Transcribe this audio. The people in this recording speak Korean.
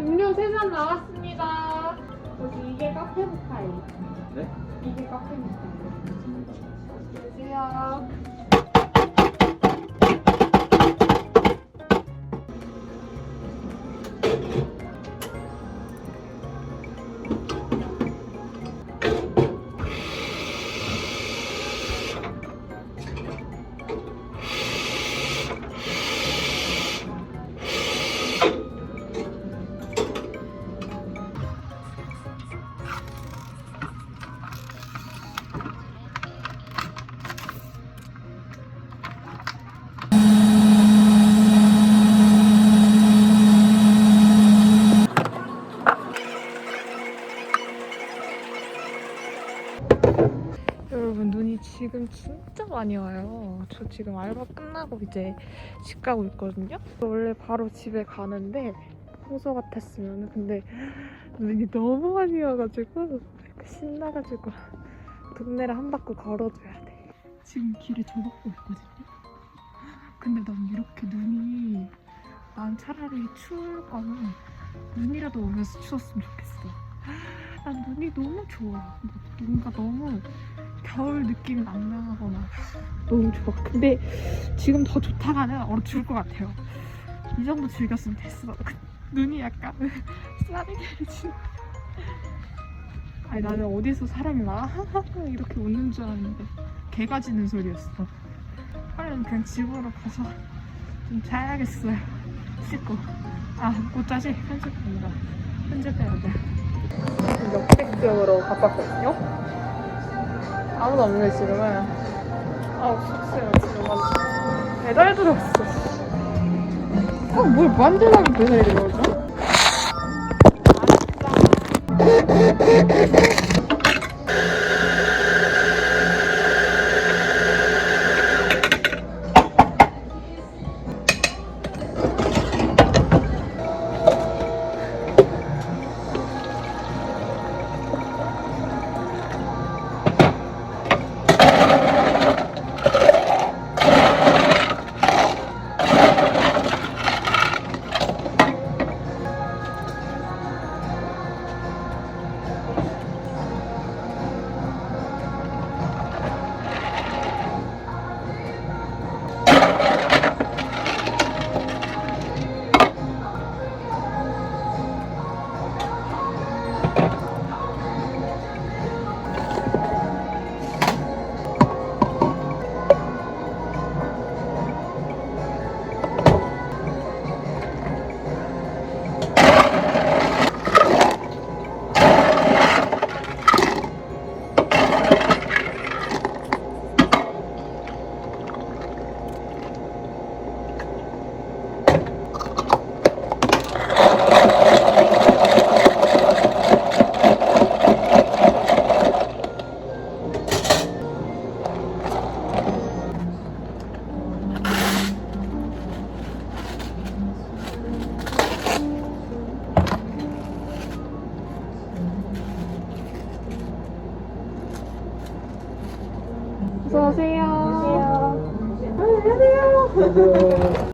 음료 세 잔 나왔습니다. 여기 이게 카페 모카이. 네? 이게 카페. 여러분 눈이 지금 진짜 많이 와요. 저 지금 알바 끝나고 이제 집 가고 있거든요. 원래 바로 집에 가는데 평소 같았으면 근데 눈이 너무 많이 와가지고 신나가지고 동네를 한 바퀴 걸어줘야 돼. 지금 길에 저 걷고 있거든요. 근데 난 이렇게 눈이 난 차라리 추울 거면 눈이라도 오면서 추웠으면 좋겠어. 난 눈이 너무 좋아. 뭔가 너무 겨울 느낌이 낭낭하거나 너무 좋아. 근데 지금 더 좋다가는 얼어 죽을 것 같아요. 이 정도 즐겼으면 됐어. 눈이 약간 싸리게지. 아니 나는 어디서 사람이 막 이렇게 웃는 줄 알았는데 개가 짖는 소리였어. 빨리 그냥 집으로 가서 좀 자야겠어요. 씻고. 아, 꽃자지 편집합니다. 편집해야 돼. 역대급으로 바꿨거든요. 아무도 없네 지금은 아 숙소에 지금 완전 배달 들어왔어. 어뭘 만들려면 배달이 들어오죠? 어서 오세요. 안녕하세요.